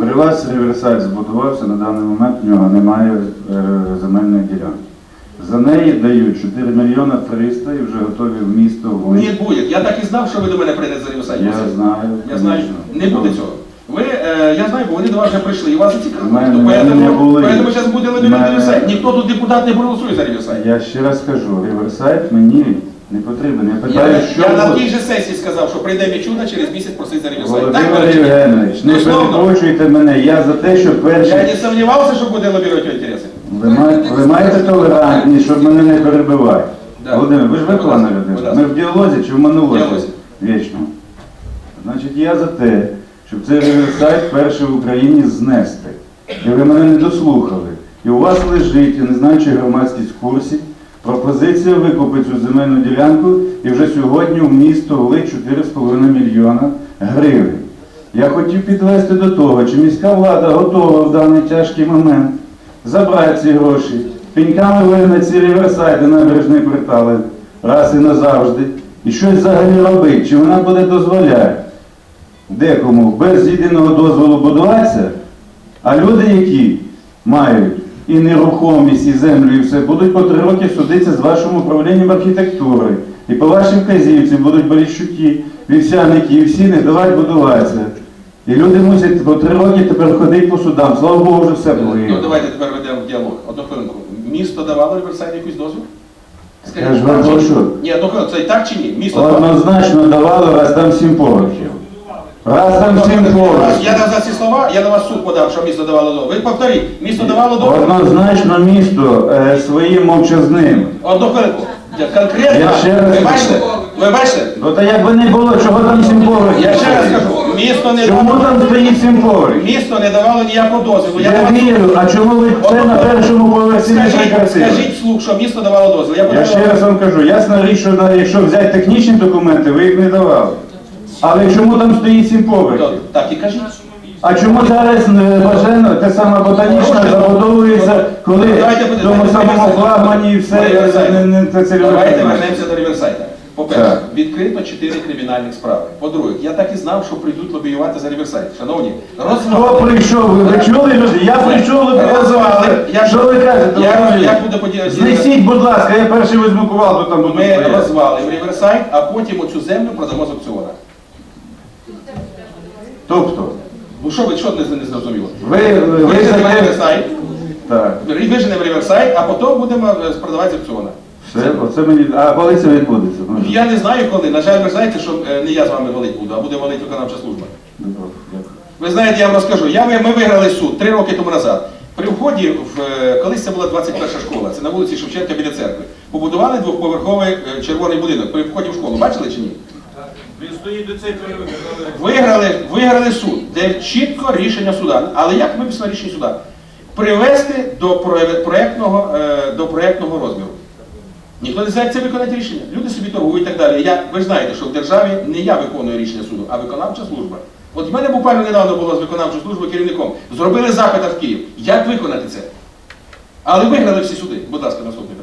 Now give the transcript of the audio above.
При вас збудувався, на даний момент в нього немає е, земельної ділянки. За неї дають 4 мільйона 300 і вже готові в місто Не вийти. буде. Я так і знав, що ви до мене прийдете за Рівсайт. Я знаю. Я знаю, не буде цього. Ви, е, я знаю, бо вони до вас вже прийшли, і вас зацікавили. Зараз буде лобірувати Мене- Ніхто тут депутат не проголосує за Рівсайт. Я ще раз кажу, реверсайт мені не потрібен. Я Я, що я на тій же сесії сказав, що прийде Мічуна, через місяць просить за. Так, Володимир? Євгенович, не перекручуйте мене. Я за те, щоб Я перші. не сумнівався, що буде лобірувати його інтереси. Ви, маєте, ви маєте толерантність, щоб мене не перебивати. Да. Володимир, ви ж Будь виконана будь людина. ласка. Ми в діалозі чи в монолозі? Діалозі. Вічно. Значить, я за те, щоб цей реверсайт перший в Україні знести. І ви мене не дослухали. І у вас лежить, я не знаю, чи громадськість в курсі, пропозиція викупити цю земельну ділянку і вже сьогодні в місто влить 4,5 мільйона гривень. Я хотів підвести до того, чи міська влада готова в даний тяжкий момент забрати ці гроші, пеньками вигнати ці реверсайди набережні квартали раз і назавжди, і щось взагалі робити, чи вона буде дозволяти декому без єдиного дозволу будуватися, а люди, які мають і нерухомість, і землю, і все, будуть по три роки судитися з вашим управлінням архітектури. І по вашій вказівці будуть Боріщуки, вівсяники і всі не давати будуватися. І люди мусять по три роки тепер ходити по судам. Слава Богу, вже все Ну, давайте тепер ведемо діалог. Одну хвилинку. Місто давало Ріверсайд якийсь дозвіл? Я ж вам прошу. Ні, одну хвилинку, це так чи ні? Місто давало? Однозначно давали, раз там сім поверхів. Раз там сім Я дав за ці слова, я на вас суд подав, що місто давало дозвіл. Ви повторіть, місто давало дозвіл? Однозначно місто е, своїм мовчазним. Одну хвилинку. Конкретно, Я ще раз ви бачите? Ви бачите? Ну та як би не було, чого там сім поверхів? Я ще раз кажу, місто не Чому давало, там стоїть сім поверхів? місто не давало ніякого дозволу. Я, Я на вас вірю, а чому ви це на першому поверсі не Скажіть, прекратили? скажіть вслух, що місто давало дозвіл. Я, Я подав- ще раз вам кажу, ясна річ, що якщо взяти технічні документи, ви їх не давали. Але чому там стоїть сім поверхів? Так, і кажіть. А чому зараз е, бажано, те саме ботанічна забудовується, коли Давайте в тому самому флагмані і все Ріверсайд. е, не, не, це Давайте вернемося до Ріверсайда. По-перше, Так. відкрито чотири кримінальних справи. По-друге, я так і знав, що прийдуть лобіювати за Ріверсайд. Шановні, Хто прийшов? Ви, ви чули люди? Я прийшов, Розвали. Я- Що ви кажете? Я- Володимир? як буде подія- Знесіть, будь ласка, я перший візьму кувалду, там буду Ми стояти. розвалимо Ріверсайд, а потім оцю землю продамо з аукціона. Тобто, Ну що ви що не, зрозуміло? ви, ви, ви за Виженемо те... Ріверсайд, Так, виженемо Ріверсайд, а потім будемо е, продавати з аукціона. все, оце мені... А коли це відбудеться? Ну, Я не знаю коли. На жаль, ви знаєте, що е, не я з вами валить буду, а буде валить виконавча служба. добре, дякую. Ви знаєте, я вам розкажу. Я, ви- ми виграли суд три роки тому назад. При вході, в, е, колись це була 21 школа, це на вулиці Шевченка біля церкви. Побудували двохповерховий е, червоний будинок при вході в школу. Бачили чи ні? Він стоїть до цієї. Виграли, виграли суд, де чітко рішення суда. Але як виписано рішення суда? Привести до проє- проектного, е, до проектного розміру. Ніхто не знає, як це виконати рішення. Люди собі торгують і так далі. Я, ви ж знаєте, що в державі не я виконую рішення суду, а виконавча служба. От в мене буквально недавно було з виконавчою службою керівником. Зробили запит в Київ. Як виконати це? Але виграли всі суди. Будь ласка, наступне.